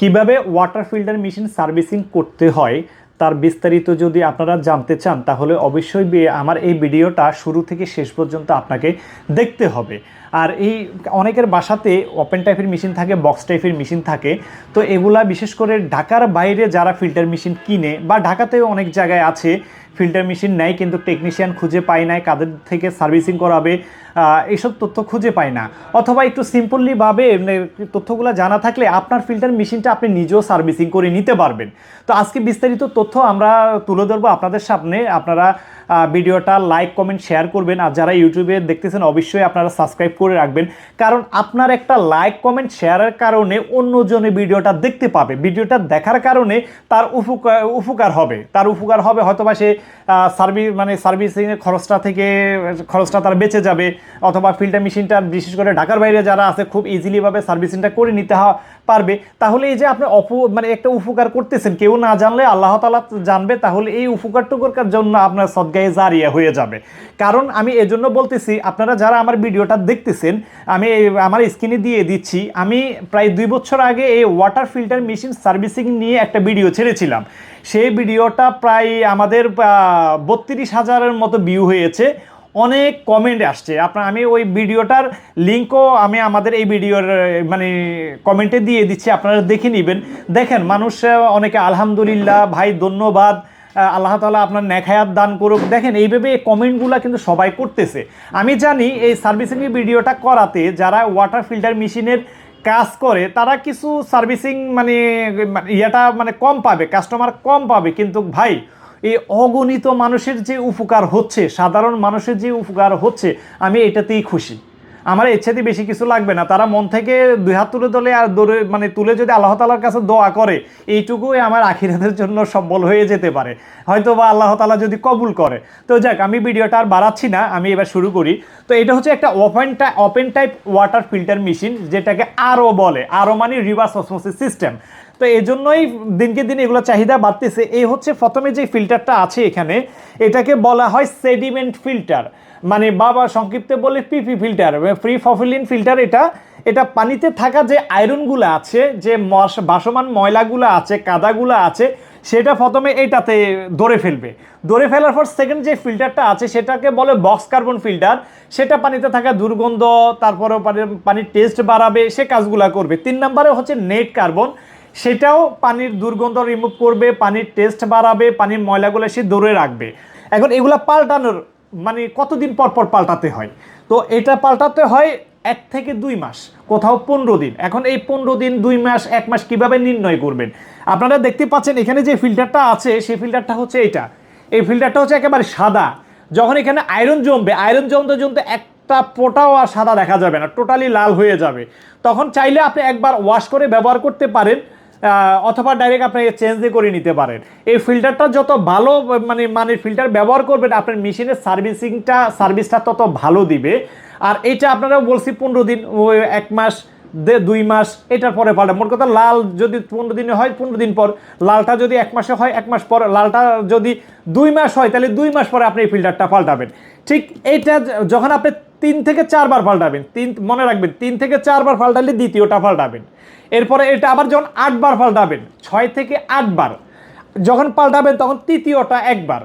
কীভাবে water filter machine servicing করতে হয়, তার বিস্তারিত যদি আপনারা জানতে চান, তাহলে অবশ্যই আমার এই ভিডিওটা শুরু থেকে শেষ পর্যন্ত আপনাকে দেখতে হবে। আর এই অনেকের বাসাতে ওপেন টাইপের মেশিন থাকে বক্স টাইপের মেশিন থাকে। তো এগুলা বিশেষ করে ঢাকার বাইরে যারা ফিল্টার মেশিন কিনে, বা ঢাকাতেও অনেক জায়গায় আছে ফিল্টার মেশিন নেয়, কিন্তু টেকনিশিয়ান খুঁজে পায় নাই, কাদের থেকে সার্ভিসিং করাবে এইসব তথ্য খুঁজে পায় না। অথবা একটু সিম্পলিভাবে তথ্যগুলো জানা থাকলে আপনার ফিল্টার মেশিনটা আপনি নিজেও সার্ভিসিং করে নিতে পারবেন। তো আজকে বিস্তারিত তথ্য আমরা তুলে ধরবো আপনাদের সামনে। আপনারা ভিডিওটা লাইক কমেন্ট শেয়ার করবেন। আর যারা ইউটিউবে দেখতেছেন, অবশ্যই আপনারা সাবস্ক্রাইব করে রাখবেন। কারণ আপনার একটা লাইক কমেন্ট শেয়ারের কারণে অন্যজনে ভিডিওটা দেখতে পাবে। ভিডিওটা দেখার কারণে তার উপকার উপকার হবে। তার উপকার হবে, হয়তোবা সে সার্ভিস মানে সার্ভিসিংয়ের খরচটা থেকে, খরচটা তার বেঁচে যাবে। অথবা ফিল্টার মেশিনটা, বিশেষ করে ঢাকার বাইরে যারা আছে, খুব ইজিলিভাবে সার্ভিসিংটা করে নিতে পারবে। তাহলে এই যে আপনি অপ মানে একটা উপকার করতেছেন, কেউ না জানলে আল্লাহ তালা জানবে, তাহলে এই উপকারটুকুর জন্য আপনার সদ্গায়ে জারিয়া হয়ে যাবে। কারণ আমি এজন্য বলতেছি, আপনারা যারা আমার ভিডিওটা দেখতেছেন, আমি আমার স্ক্রিনে দিয়ে দিচ্ছি, আমি প্রায় দুই বছর আগে এই ওয়াটার ফিল্টার মেশিন সার্ভিসিং নিয়ে একটা ভিডিও ছেড়েছিলাম। সেই ভিডিওটা প্রায় আমাদের বত্রিশ হাজারের মতো ভিউ হয়েছে। অনেক কমেন্ট আসছে। আপনার আমি ওই ভিডিওটার লিঙ্কও আমি আমাদের এই ভিডিওর মানে কমেন্টে দিয়ে দিচ্ছি, আপনারা দেখে নেবেন। দেখেন, মানুষ অনেকে আলহামদুলিল্লাহ, ভাই ধন্যবাদ আল্লাহ তালা আপনার নেখায়াত দান করুক। দেখেন, এইভাবে এই কমেন্টগুলো কিন্তু সবাই করতেছে। আমি জানি এই সার্ভিসিং ভিডিওটা করাতে যারা ওয়াটার ফিল্টার মেশিনের কাজ করে, তারা কিছু সার্ভিসিং মানে মানে ইয়েটা মানে কম পাবে কাস্টমার কম পাবে। কিন্তু ভাই এই অগণিত মানুষের যে উপকার হচ্ছে, সাধারণ মানুষের যে উপকার হচ্ছে, আমি এটাতেই খুশি। আমার ইচ্ছাতে বেশি কিছু লাগবে না। তারা মন থেকে দুই হাত তুলে তোলে আর দৌড়ে মানে তুলে যদি আল্লাহ তালার কাছে দোয়া করে, এইটুকুই আমার আখিরাতের জন্য সম্বল হয়ে যেতে পারে। হয়তো বা আল্লাহ তালা যদি কবুল করে। তো যাক, আমি ভিডিওটা আর বাড়াচ্ছি না, আমি এবার শুরু করি। তো এটা হচ্ছে একটা open type open type water filter machine যেটাকে আরও বলে, আরও মানে রিভার্স অসমোসিস সিস্টেম তো এই জন্যই দিনকে দিন এগুলো চাহিদা বাড়তেছে। এই হচ্ছে প্রথমে যে ফিল্টারটা আছে এখানে, এটাকে বলা হয় সেডিমেন্ট ফিল্টার মানে বাবা সংক্ষিপ্তে বলে পিপি ফিল্টার ফ্রি ফফিলিন ফিল্টার এটা। এটা পানিতে থাকা যে আয়রনগুলো আছে, যে ভাসমান ময়লাগুলো আছে, কাদাগুলো আছে, সেটা প্রথমে এটাতে ধরে ফেলবে। ধরে ফেলার পর সেকেন্ড যে ফিল্টারটা আছে, সেটাকে বলে বক্স কার্বন ফিল্টার সেটা পানিতে থাকা দুর্গন্ধ তারপরে পানি- পানির টেস্ট বাড়াবে, সে কাজগুলো করবে। তিন নম্বরে হচ্ছে নেট কার্বন সেটাও পানির দুর্গন্ধ রিমুভ করবে, পানির টেস্ট বাড়াবে, পানির ময়লাগুলো সে ধরে রাখবে। এখন এগুলা পাল্টানোর মানে কতদিন পর পর পাল্টাতে হয়? তো এটা পাল্টাতে হয় এক থেকে দুই মাস, কোথাও পনেরো দিন। এখন এই পনেরো দিন, দুই মাস, এক মাস কীভাবে নির্ণয় করবেন? আপনারা দেখতে পাচ্ছেন এখানে যে ফিল্টারটা আছে, সেই ফিল্টারটা হচ্ছে এইটা। এই ফিল্টারটা হচ্ছে একেবারে সাদা। যখন এখানে আয়রন জমবে আয়রন জমতে জমতে একটা পোটাও আর সাদা দেখা যাবে না টোটালি লাল হয়ে যাবে। তখন চাইলে আপনি একবার ওয়াশ করে ব্যবহার করতে পারেন। অথবা ডাইরেক্ট আপনি চেঞ্জ দিয়ে করে নিতে পারেন। এই ফিল্টারটা যত ভালো মানে মানে ফিল্টার ব্যবহার করবেন, আপনার মেশিনের সার্ভিসিংটা সার্ভিসটা তত ভালো দিবে। আর এটা আপনারা বলছি পনেরো দিন এক মাস, দে- দুই মাস, এটার পরে পাল্টা মোট কথা লাল যদি পনেরো দিনে হয়, পনেরো দিন পর। লালটা যদি এক মাসে হয়, এক মাস পর। লালটা যদি দুই মাস হয়, তাহলে দুই মাস পরে আপনি এই ফিল্টারটা পাল্টাবেন। ঠিক এইটা যখন আপনি তিন থেকে চারবার পাল্টাবেন তিন, মনে রাখবেন, তিন থেকে চারবার পাল্টালে দ্বিতীয়টা পাল্টাবেন এরপরে এটা আবার যখন আটবার পাল্টাবেন ছয় থেকে আটবার, যখন পাল্টাবেন তখন তৃতীয়টা একবার।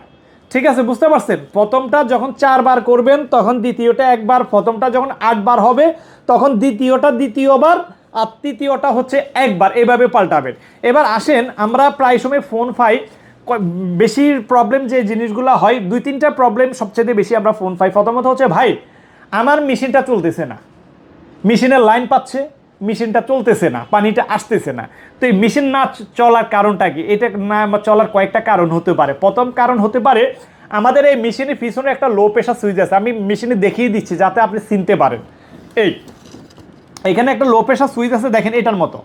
ঠিক আছে, বুঝতে পারছেন? প্রথমটা যখন চারবার করবেন, তখন দ্বিতীয়টা একবার, প্রথমটা যখন আটবার হবে, তখন দ্বিতীয়টা দ্বিতীয়বার, আর তৃতীয়টা হচ্ছে একবার, এভাবে পাল্টাবেন। এবার আসেন, আমরা প্রায় সময় ফোন পাই বেশি প্রবলেম যে জিনিসগুলো হয়, দুই তিনটা প্রবলেম সবচেয়ে বেশি আমরা ফোন পাই প্রথমত হচ্ছে, ভাই আমার মেশিনটা চলতেছে না। মেশিনের লাইন পাচ্ছে, মেশিনটা চলতেছে না, পানিটা আসতেছে না। তো এই মেশিন না চলার কারণটা কি? এটা না চলার কয়েকটা কারণ হতে পারে। প্রথম কারণ হতে পারে, আমাদের এই মেশিনের পিছনে একটা লো প্রেশার সুইচ আছে। আমি মেশিনে দেখিয়ে দিচ্ছি যাতে আপনি চিনতে পারেন। এই, এখানে একটা লো প্রেশার সুইচ আছে, দেখেন এটার মতো।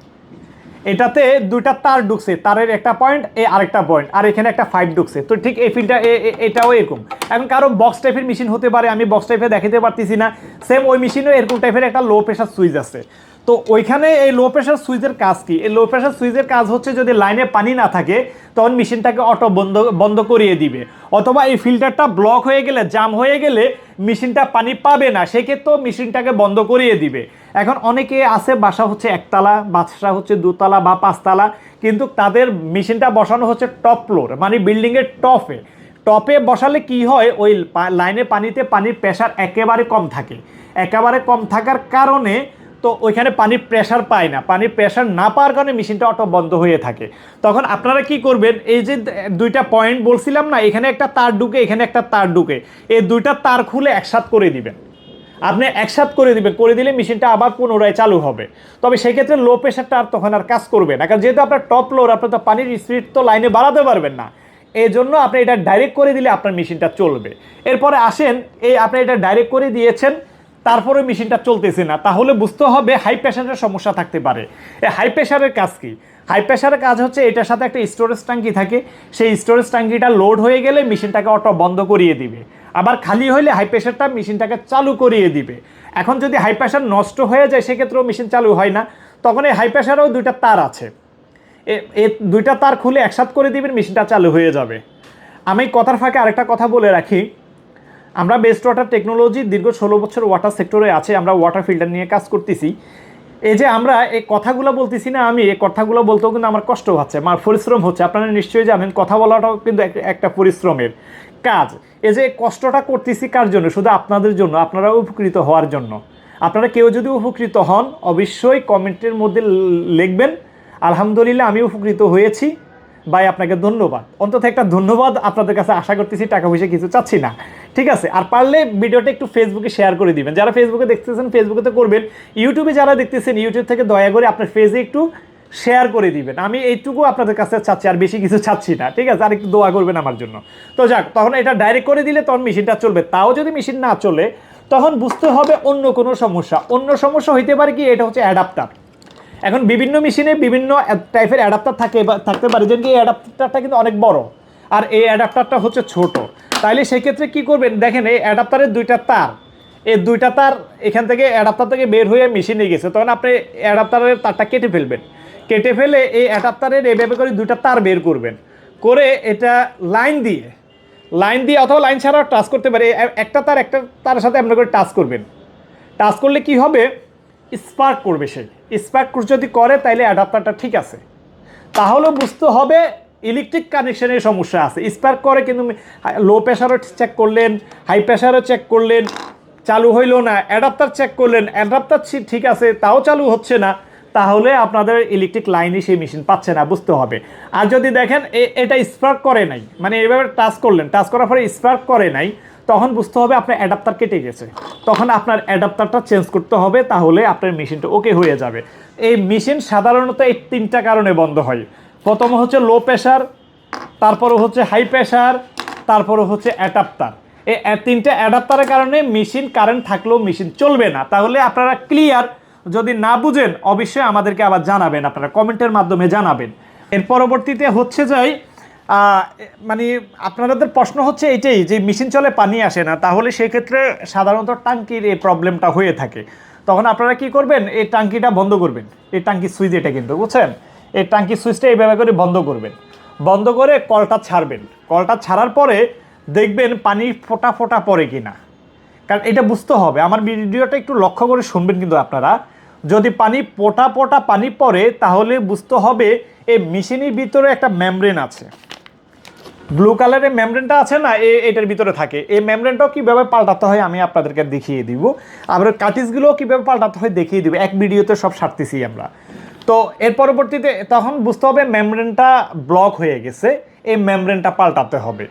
এটাতে দুইটা তার ঢুকছে, তারের একটা পয়েন্ট এ আরেকটা পয়েন্ট আর এখানে একটা ফাইভ ঢুকছে। তো ঠিক এই ফিল্টার এটাও এরকম। এখন কারও বক্স টাইপের মেশিন হতে পারে, আমি বক্স টাইপে দেখাতে পারতেছি না। সেম ওই মেশিনও এরকম টাইপের একটা লো প্রেশার সুইচ আছে। তো ওইখানে এই লো প্রেশার সুইচের কাজ কি? এই লো প্রেশার সুইচের কাজ হচ্ছে যদি লাইনে পানি না থাকে, তখন মেশিনটাকে অটো বন্ধ বন্ধ করিয়ে দিবে। অথবা এই ফিল্টারটা ব্লক হয়ে গেলে জাম হয়ে গেলে মেশিনটা পানি পাবে না, সেক্ষেত্রেও মেশিনটাকে বন্ধ করিয়ে দিবে। এখন অনেকে আছে, বাসা হচ্ছে একতলা, বাসা হচ্ছে দুতলা বা পাঁচতলা, কিন্তু তাদের মেশিনটা বসানো হচ্ছে টপ ফ্লোর মানে বিল্ডিংয়ের টপে টপে বসালে কি হয়? ওই লাইনে পানিতে পানির প্রেশার একেবারে কম থাকে। একেবারে কম থাকার কারণে তো ওইখানে পানির প্রেশার পায় না। পানির প্রেশার না পাওয়ার কারণে মেশিনটা অটো বন্ধ হয়ে থাকে। তখন আপনারা কি করবেন? এই যে দুইটা পয়েন্ট বলছিলাম না, এখানে একটা তার ঢুকে, এখানে একটা তার ঢুকে। এই দুইটা তার খুলে একসাথ করে দিবেন। আপনি একসাথ করে দিবেন, করে দিলে মেশিনটা আবার পুনরায় চালু হবে। তবে সেক্ষেত্রে লো প্রেশারটা আর তখন আর কাজ করবে না। কারণ যেহেতু আপনার টপ ফ্লোর আপনি তো পানির স্পিড তো লাইনে বাড়াতে পারবেন না। এই জন্য আপনি এটা ডাইরেক্ট করে দিলে আপনার মেশিনটা চলবে। এরপরে আসেন, এই আপনি এটা ডাইরেক্ট করে দিয়েছেন তারপরে মেশিনটা চলতেছে না। তাহলে বুঝতে হবে হাই প্রেশারের সমস্যা থাকতে পারে। এই হাই প্রেশারের কাজ কি? হাই প্রেশারের কাজ হচ্ছে এটার সাথে একটা স্টোরেজ ট্যাঙ্কি থাকে। সেই স্টোরেজ ট্যাঙ্কিটা লোড হয়ে গেলে মেশিনটাকে অটো বন্ধ করিয়ে দিবে। আবার খালি হলে হাই প্রেশারটা মেশিনটাকে চালু করিয়ে দিবে। এখন যদি হাই প্রেশার নষ্ট হয়ে যায়, সেক্ষেত্রেও মেশিন চালু হয় না। তখন এই হাই প্রেশারেও দুইটা তার আছে। এ- দুইটা তার খুলে একসাথ করে দিবেন, মেশিনটা চালু হয়ে যাবে। আমি কথার ফাঁকে আরেকটা কথা বলে রাখি। আমরা বেস্ট ওয়াটার টেকনোলজি দীর্ঘ ষোলো বছর ওয়াটার সেক্টরে আছে, আমরা ওয়াটার ফিল্টার নিয়ে কাজ করতেছি। এই যে আমরা এই কথাগুলো বলতেছি না আমি, এই কথাগুলো বলতেও কিন্তু আমার কষ্ট হচ্ছে, আমার পরিশ্রম হচ্ছে। আপনারা নিশ্চয়ই জানেন, কথা বলাটাও কিন্তু এক- একটা পরিশ্রমের কাজ। এই যে কষ্টটা করতেছি কার জন্য? শুধু আপনাদের জন্য, আপনারা উপকৃত হওয়ার জন্য। আপনারা কেউ যদি উপকৃত হন, অবশ্যই কমেন্টের মধ্যে লিখবেন, আলহামদুলিল্লাহ, আমি উপকৃত হয়েছি। ভাই, আপনাকে ধন্যবাদ। অন্তত একটা ধন্যবাদ আপনাদের কাছে আশা করতেছি, টাকা পয়সা কিছু চাচ্ছি না। ঠিক আছে? আর পারলে ভিডিওটা একটু ফেসবুকে শেয়ার করে দিবেন। যারা ফেসবুকে দেখতেছেন ফেসবুকে তো করবেন। ইউটিউবে যারা দেখতেছেন ইউটিউব থেকে দয়া করে আপনার ফেসে একটু শেয়ার করে দিবেন। আমি এইটুকু আপনাদের কাছে চাচ্ছি, আর বেশি কিছু চাচ্ছি না, ঠিক আছে? আর একটু দোয়া করবেন আমার জন্য। তো যাক, তখন এটা ডাইরেক্ট করে দিলে তখন মেশিনটা চলবে। তাও যদি মেশিন না চলে, তখন বুঝতে হবে অন্য কোনো সমস্যা। অন্য সমস্যা হইতে পারে কি, এটা হচ্ছে অ্যাডাপ্টার এখন বিভিন্ন মেশিনে বিভিন্ন টাইপের অ্যাডাপ্টার থাকে থাকতে পারে, যেমন কি এই অ্যাডাপ্টারটা কিন্তু অনেক বড়, আর এই অ্যাডাপ্টারটা হচ্ছে ছোট। তাইলে সেই ক্ষেত্রে কি করবেন? দেখেন, এই অ্যাডাপ্টারের দুইটা তার। এই দুইটা তার এখান থেকে অ্যাডাপ্টার থেকে বের হয়ে মেশিনে গেছে। তখন আপনি অ্যাডাপ্টারের তারটা কেটে ফেলবেন। কেটে ফেলে এই অ্যাডাপ্টারের এভাবে করে দুইটা তার বের করবেন। করে এটা লাইন দিয়ে লাইন দিয়ে অথবা লাইন ছাড়াও টাচ করতে পারে। একটা তার একটা তার সাথে আপনার করে টাচ করবেন। টাচ করলে কি হবে? স্পার্ক করবে সে। স্পার্ক যদি করে তাইলে অ্যাডাপ্টারটা ঠিক আছে। তাহলে বুঝতে হবে ইলেকট্রিক কানেকশনের সমস্যা আছে। স্পার্ক করে কিন্তু লো প্রেশারও চেক করলেন হাই প্রেশারও চেক করলেন, চালু হইল না, অ্যাডাপ্টার চেক করলেন, অ্যাডাপ্টার ঠিক আছে, তাও চালু হচ্ছে না। তাহলে আপনাদের ইলেকট্রিক লাইনে সেই মেশিন পাচ্ছে না, বুঝতে হবে। আর যদি দেখেন এটা স্পার্ক করে নাই মানে এভাবে টাচ করলেন টাচ করার পরে স্পার্ক করে নাই, তখন বুঝতে হবে আপনার অ্যাডাপ্টার কেটে গেছে। তখন আপনার অ্যাডাপ্টারটা চেঞ্জ করতে হবে, তাহলে আপনার মেশিনটা ওকে হয়ে যাবে। এই মেশিন সাধারণত এই তিনটা কারণে বন্ধ হয়। প্রথম হচ্ছে লো প্রেশার তারপরে হচ্ছে হাই প্রেশার তারপরে হচ্ছে অ্যাডাপ্টার এই তিনটে অ্যাডাপ্টারের কারণে মেশিন কারেন্ট থাকলেও মেশিন চলবে না। তাহলে আপনারা ক্লিয়ার যদি না বুঝেন, অবশ্যই আমাদেরকে আবার জানাবেন, আপনারা কমেন্টের মাধ্যমে জানাবেন। এর পরবর্তীতে হচ্ছে যাই মানে আপনাদের প্রশ্ন হচ্ছে এইটাই, যে মেশিন চলে, পানি আসে না, তাহলে সেক্ষেত্রে সাধারণত টাঙ্কির এই প্রবলেমটা হয়ে থাকে। তখন আপনারা কি করবেন, এই টাঙ্কিটা বন্ধ করবেন। এই টাঙ্কির সুইচ এটা কিন্তু, বুঝছেন? এই টাঙ্কির সুইচটা এইভাবে করে বন্ধ করবেন। বন্ধ করে কলটা ছাড়বেন। কলটা ছাড়ার পরে দেখবেন পানি ফোটা ফোটা পড়ে কিনা। কারণ এটা বুঝতে হবে। আমার ভিডিওটা একটু লক্ষ্য করে শুনবেন কিন্তু আপনারা। যদি পানি পোটা পোটা পানি পড়ে, তাহলে বুঝতে হবে এই মেশিনের ভিতরে একটা মেমব্রেন আছে। ব্লু কালারের মেমব্রেনটা আছে না, এ এটার ভিতরে থাকে। এই মেমব্রেনটাও কীভাবে পাল্টাতে হয় আমি আপনাদেরকে দেখিয়ে দিব। আবার কাটিসগুলোও কীভাবে পাল্টাতে হয় দেখিয়ে দিব। এক ভিডিওতে সব সারতেছি আমরা। তো এর পরবর্তীতে তখন বুঝতে হবে মেমব্রেনটা ব্লক হয়ে গেছে এই মেমব্রেনটা পাল্টাতে হবে।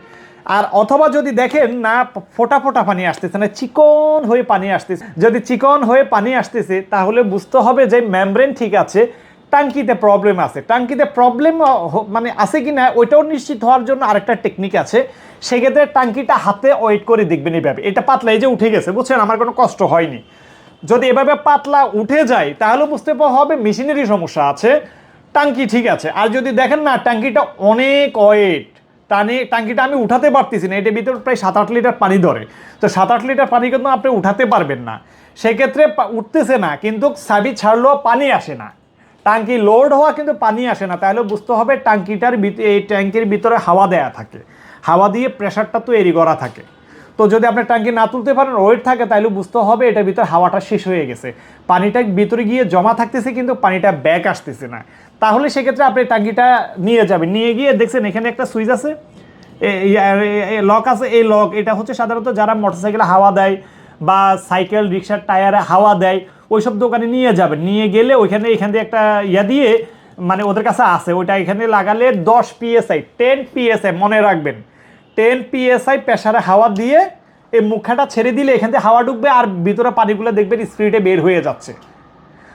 আর অথবা যদি দেখেন, না, ফোটা ফোটা পানি আসতেছে, না, চিকন হয়ে পানি আসতেছে। যদি চিকন হয়ে পানি আসতেছে, তাহলে বুঝতে হবে যে মেমব্রেন ঠিক আছে টাঙ্কিতে প্রবলেম আছে। টাঙ্কিতে প্রবলেম মানে আছে কি না, ওইটাও নিশ্চিত হওয়ার জন্য আরেকটা টেকনিক আছে। সেক্ষেত্রে টাঙ্কিটা হাতে ওয়েট করে দেখবেন এইভাবে এটা পাতলা, এই যে উঠে গেছে, বুঝছেন? আমার কোনো কষ্ট হয়নি। যদি এভাবে পাতলা উঠে যায়, তাহলে বুঝতে হবে মেশিনেরই সমস্যা আছে। টাঙ্কি ঠিক আছে। আর যদি দেখেন না টাঙ্কিটা অনেক ওয়েট টানে ট্যাঙ্কিটা আমি উঠাতে পারতেছি না, এটার ভিতরে প্রায় সাত আট লিটার পানি ধরে। তো সাত আট লিটার পানি কিন্তু আপনি উঠাতে পারবেন না। সেক্ষেত্রে উঠতেছে না, কিন্তু সাবি ছাড়লেও পানি আসে না। টাঙ্কি লোড হওয়া কিন্তু পানি আসে না, তাহলে বুঝতে হবে টাঙ্কিটার এই ট্যাঙ্কির ভিতরে হাওয়া দেয়া থাকে। হাওয়া দিয়ে প্রেশারটা তৈরি করা থাকে। তো যদি আপনি ট্যাঙ্কি না তুলতে পারেন, ওয়েট থাকে তাহলে বুঝতে হবে এটার ভিতরে হাওয়াটা শেষ হয়ে গেছে। পানিটা ভিতরে গিয়ে জমা থাকতেছে, কিন্তু পানিটা ব্যাক আসতেছে না। তাহলে সেক্ষেত্রে আপনি ট্যাঙ্কিটা নিয়ে যাবেন। নিয়ে গিয়ে দেখছেন এখানে একটা সুইচ আছে। লক আছে। এই লক, এটা হচ্ছে সাধারণত যারা মোটরসাইকেলে হাওয়া দেয় বা সাইকেল, রিক্সার টায়ারে হাওয়া দেয়, ওইসব দোকানে নিয়ে যাবেন। নিয়ে গেলে ওইখানে, এখান থেকে একটা ইয়া দিয়ে মানে ওদের কাছে আছে। ওইটা এখানে লাগালে দশ পিএসআই টেন পিএসআই মনে রাখবেন। টেন পিএসআই প্রেশারে হাওয়া দিয়ে এই মুখাটা ছেড়ে দিলে এখান থেকে হাওয়া ঢুকবে আর ভিতরে পানিগুলো দেখবেন স্পিডে বের হয়ে যাচ্ছে।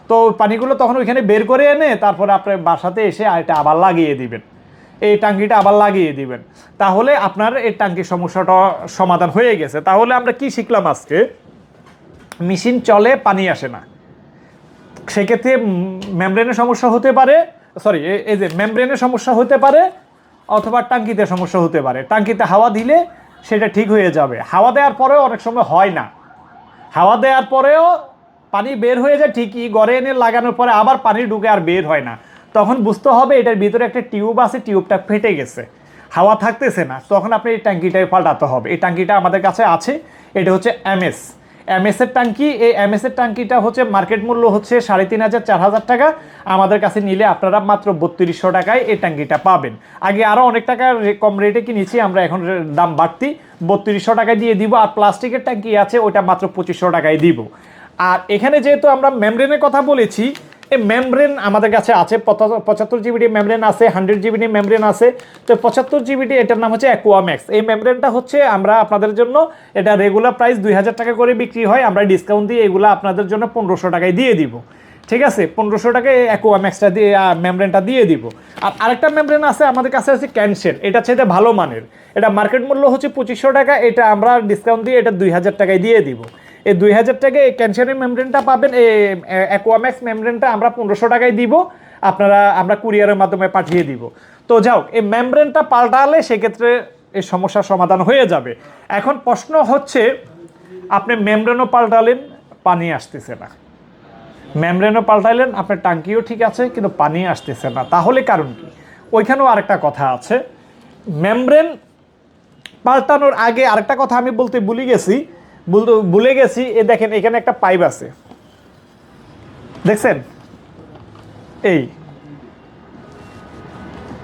তো পানিগুলো তখন ওইখানে বের করে এনে তারপরে আপনার বাসাতে এসে এটা আবার লাগিয়ে দিবেন। এই টাঙ্কিটা আবার লাগিয়ে দিবেন। তাহলে আপনার এই টাঙ্কির সমস্যাটা সমাধান হয়ে গেছে। তাহলে আমরা কি শিখলাম আজকে? মেশিন চলে, পানি আসে না। সেক্ষেত্রে মেমব্রেনের সমস্যা হতে পারে সরি এই যে মেমব্রেনের সমস্যা হতে পারে অথবা টাঙ্কিতে সমস্যা হতে পারে। টাঙ্কিতে হাওয়া দিলে সেটা ঠিক হয়ে যাবে। হাওয়া দেওয়ার পরেও অনেক সময় হয় না। হাওয়া দেওয়ার পরেও পানি বের হয়ে যায় ঠিকই, গড়ে এনে লাগানোর পরে আবার পানি ঢুকে আর বের হয় না। তখন বুঝতে হবে এটার ভিতরে একটা টিউব আছে, টিউবটা ফেটে গেছে। হাওয়া থাকতেছে না, তখন আপনি এই ট্যাঙ্কিটাই পাল্টাতে হবে। এই ট্যাঙ্কিটা আমাদের কাছে আছে, এটা হচ্ছে এমএস এমএস টাঙ্কি, এই এমএসের টাঙ্কিটা হচ্ছে মার্কেট মূল্য হচ্ছে সাড়ে তিন হাজার চার হাজার টাকা। আমাদের কাছে নিলে আপনারা মাত্র বত্রিশশো টাকায় এই ট্যাঙ্কিটা পাবেন। আগে আরও অনেক টাকা কম রেটে কিনেছি, আমরা এখন দাম বাড়তি। বত্রিশশো টাকায় দিয়ে দিব, আর প্লাস্টিকের ট্যাঙ্কি আছে ওটা মাত্র পঁচিশশো টাকায় দিব। আর এখানে যেহেতু আমরা মেমব্রেনের কথা বলেছি মেমব্রেন আমাদের কাছে আছে, পঁচাত্তর জিবিডি মেমব্রেন আছে হান্ড্রেড জিবিডি মেমব্রেন আছে। তো পঁচাত্তর জিবিডি এটার নাম হচ্ছে অ্যাকোয়াম্যাক্স এই মেমব্রেনটা হচ্ছে আমরা আপনাদের জন্য এটা রেগুলার প্রাইস দুই হাজার টাকা করে বিক্রি হয়, আমরা ডিসকাউন্ট দিয়ে এগুলো আপনাদের জন্য পনেরোশো টাকায় দিয়ে দিব। ঠিক আছে? পনেরোশো টাকায় অ্যাকোয়াম্যাক্সটা দিয়ে মেমব্রেনটা দিয়ে দিব। আর আরেকটা মেমব্রেন আছে, আমাদের কাছে আছে ক্যানসেল এটা হচ্ছে ভালো মানের। এটা মার্কেট মূল্য হচ্ছে পঁচিশশো টাকা, এটা আমরা ডিসকাউন্ট দিয়ে এটা দুই হাজার টাকায় দিয়ে দিব। এই দুই হাজার টাকায় এই ক্যান্সারের মেমব্রেনটা পাবেন, এই অ্যাকোয়াম্যাক্স মেমব্রেনটা আমরা পনেরোশো টাকায় দিব, আপনারা, আমরা কুরিয়ারের মাধ্যমে পাঠিয়ে দিব। তো যাও এই মেমব্রেনটা পাল্টালে সেক্ষেত্রে এই সমস্যার সমাধান হয়ে যাবে। এখন প্রশ্ন হচ্ছে, আপনি মেমব্রেনও পাল্টালেন, পানি আসতেছে না। মেমব্রেনও পাল্টাইলেন, আপনার টাঙ্কিও ঠিক আছে, কিন্তু পানি আসতেছে না। তাহলে কারণ কি? ওইখানেও আরেকটা কথা আছে। মেমব্রেন পাল্টানোর আগে আরেকটা কথা আমি বলতে ভুলে গেছি। ভুলে গেছি। এ দেখেন, এখানে একটা পাইপ আছে। দেখছেন? এই।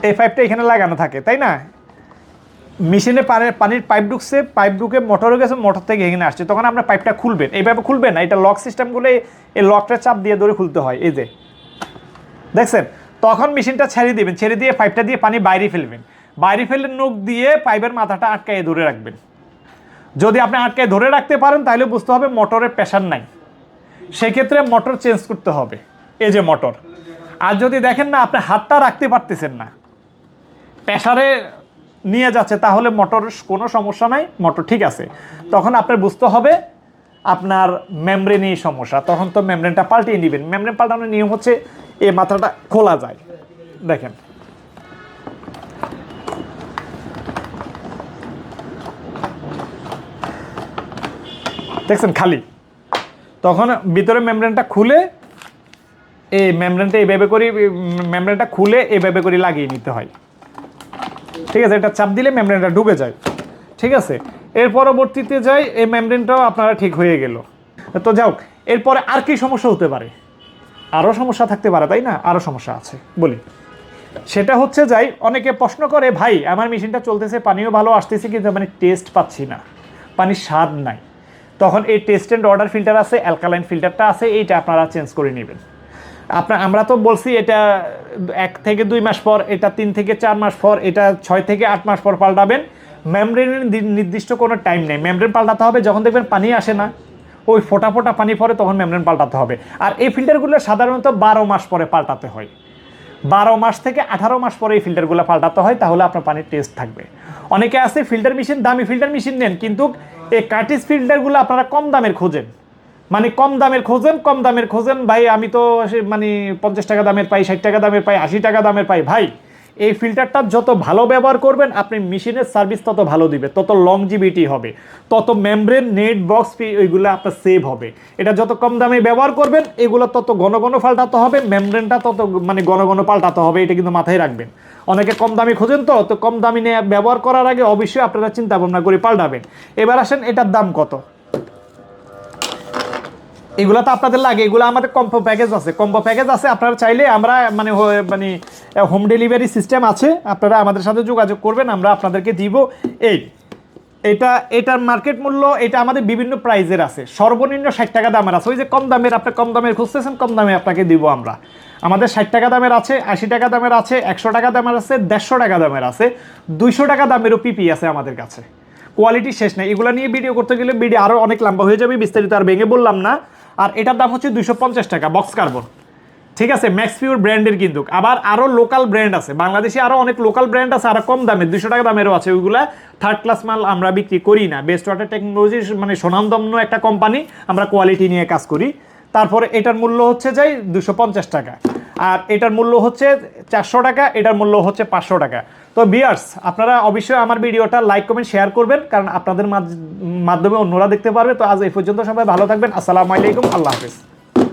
এই পাইপটা এখানে লাগানো থাকে, তাই না? মেশিনে পানির পানির পাইপ ঢুকছে পাইপ ঢুকে মোটরও গেছে, মোটর থেকে এখানে আসছে। তখন আপনার পাইপটা খুলবেন। এইভাবে খুলবেন না, এটা লক সিস্টেমগুলো এই লকটা চাপ দিয়ে ধরে খুলতে হয়, এই যে। দেখছেন? তখন মেশিনটা ছেড়ে দিবেন, ছেড়ে দিয়ে পাইপটা দিয়ে পানি বাইরে ফেলবেন। বাইরে ফেলে নখ দিয়ে পাইপের মাথাটা আটকায় ধরে রাখবেন। যদি আপনি আটকায় ধরে রাখতে পারেন, তাহলে বুঝতে হবে মোটরের প্রেশার নাই। সেক্ষেত্রে মোটর চেঞ্জ করতে হবে, এই যে মোটর আর যদি দেখেন না, আপনি হাতটা রাখতে পারতেছেন না প্রেশারে নিয়ে যাচ্ছে, তাহলে মোটর কোনো সমস্যা নাই মোটর ঠিক আছে। তখন আপনার বুঝতে হবে, আপনার মেমব্রেনই সমস্যা। তখন তো মেমব্রেনটা পাল্টিয়ে নেবেন। মেমব্রেন পাল্টানোর নিয়ম হচ্ছে, এই মাথাটা খোলা যায়। দেখেন। দেখছেন, খালি। তখন ভিতরে মেমব্রেনটা খুলে, এই মেমব্রেনটা এইভাবে করে, মেমব্রেনটা খুলে এইভাবে করে লাগিয়ে নিতে হয়। ঠিক আছে, এটা চাপ দিলে মেমব্রেনটা ডুবে যায়। ঠিক আছে, এর পরবর্তীতে যাই, এই মেমব্রেনটাও আপনারা ঠিক হয়ে গেল। তো যাও এরপরে আর কি সমস্যা হতে পারে? আরও সমস্যা থাকতে পারে, তাই না? আরও সমস্যা আছে, বলি। সেটা হচ্ছে যাই, অনেকে প্রশ্ন করে, ভাই, আমার মেশিনটা চলতেছে, পানিও ভালো আসতেছে, কিন্তু মানে টেস্ট পাচ্ছি না। পানির স্বাদ নাই। তখন এই টেস্ট অ্যান্ড অর্ডার ফিল্টার আছে অ্যালকালাইন ফিল্টারটা আছে, এইটা আপনারা চেঞ্জ করে নেবেন। আপনার আমরা তো বলছি এটা এক থেকে দুই মাস পর, এটা তিন থেকে চার মাস পর, এটা ছয় থেকে আট মাস পর পাল্টাবেন। মেমব্রেনের নির্দিষ্ট কোনো টাইম নেই। মেমব্রেন পাল্টাতে হবে, যখন দেখবেন পানি আসে না, ওই ফোটা ফোটা পানি পরে তখন মেমব্রেন পাল্টাতে হবে। আর এই ফিল্টারগুলো সাধারণত বারো মাস পরে পাল্টাতে হয়। বারো মাস থেকে আঠারো মাস পরে এই ফিল্টারগুলো পাল্টাতে হয়, তাহলে আপনার পানির টেস্ট থাকবে। অনেকে আছে ফিল্টার মেশিন দামি ফিল্টার মেশিন নেন, কিন্তু এই কার্টিস ফিল্টারগুলো আপনারা কম দামের খোঁজেন। মানে কম দামের খোঁজেন, কম দামের খোঁজেন। ভাই, আমি তো মানে পঞ্চাশ টাকা দামের পাই, ষাট টাকা দামের পাই, আশি টাকা দামের পাই। ভাই, এই ফিল্টারটা যত ভালো ব্যবহার করবেন, আপনি মেশিনের সার্ভিস তত ভালো দিবে, তত লংজিভিটি হবে, তত মেমব্রেন নেট বক্স ফি ওইগুলো আপনার সেভ হবে। এটা যত কম দামে ব্যবহার করবেন, এগুলো তত ঘন ঘন পাল্টাতে হবে মেমব্রেনটা তত মানে ঘন ঘন পাল্টাতে হবে, এটা কিন্তু মাথায় রাখবেন। অনেকে কম দামি খোঁজেন তো তো কম দামি নিয়ে ব্যবহার করার আগে অবশ্যই আপনারা চিন্তা ভাবনা করে পাল্টাবেন। এবার আসেন, এটার দাম কত? এগুলো তো আপনাদের লাগে, এগুলো আমাদের কম্পো প্যাকেজ আছে। কম্পো প্যাকেজ আছে, আপনারা চাইলে আমরা মানে মানে হোম ডেলিভারি সিস্টেম আছে, আপনারা আমাদের সাথে যোগাযোগ করবেন, আমরা আপনাদেরকে দিব এই। এটা, এটার মার্কেট মূল্য, এটা আমাদের বিভিন্ন প্রাইজের আছে। সর্বনিম্ন ষাট টাকা দামের আছে। ওই যে কম দামের, আপনি কম দামের খুঁজতেছেন, কম দামে আপনাকে দিব আমরা। আমাদের ষাট টাকা দামের আছে, আশি টাকা দামের আছে, একশো টাকা দামের আছে, দেড়শো টাকা দামের আছে, দুইশো টাকা দামেরও পিপি আছে আমাদের কাছে। কোয়ালিটি শেষ নেই। এগুলো নিয়ে ভিডিও করতে গেলে ভিডিও আরও অনেক লম্বা হয়ে যাবে, বিস্তারিত আর ভেঙে বললাম না। আর এটার দাম হচ্ছে দুইশো পঞ্চাশ টাকা বক্স কার্বন ঠিক আছে ম্যাক্স পিওর ব্র্যান্ডের কিন্তু। আবার আরও লোকাল ব্র্যান্ড আছে। বাংলাদেশে আরও অনেক লোকাল ব্র্যান্ড আছে আরও কম দামে দুশো টাকা দামেরও আছে ওইগুলা। থার্ড ক্লাস মাল আমরা বিক্রি করি না। বেস্ট ওয়াটার টেকনোলজির মানে সুনামদম্ন একটা কোম্পানি আমরা কোয়ালিটি নিয়ে কাজ করি। তারপরে এটার মূল্য হচ্ছে যাই দুশো টাকা। আর এটার মূল্য হচ্ছে চারশো টাকা, এটার মূল্য হচ্ছে পাঁচশো টাকা। তো বিয়ার্স আপনারা অবশ্যই আমার ভিডিওটা লাইক কমেন্ট শেয়ার করবেন, কারণ আপনাদের মাধ- মাধ্যমে অন্যরা দেখতে পারবে। তো আজ এই পর্যন্ত সবাই ভালো থাকবেন। আসসালামু আলাইকুম, আল্লাহ হাফিজ।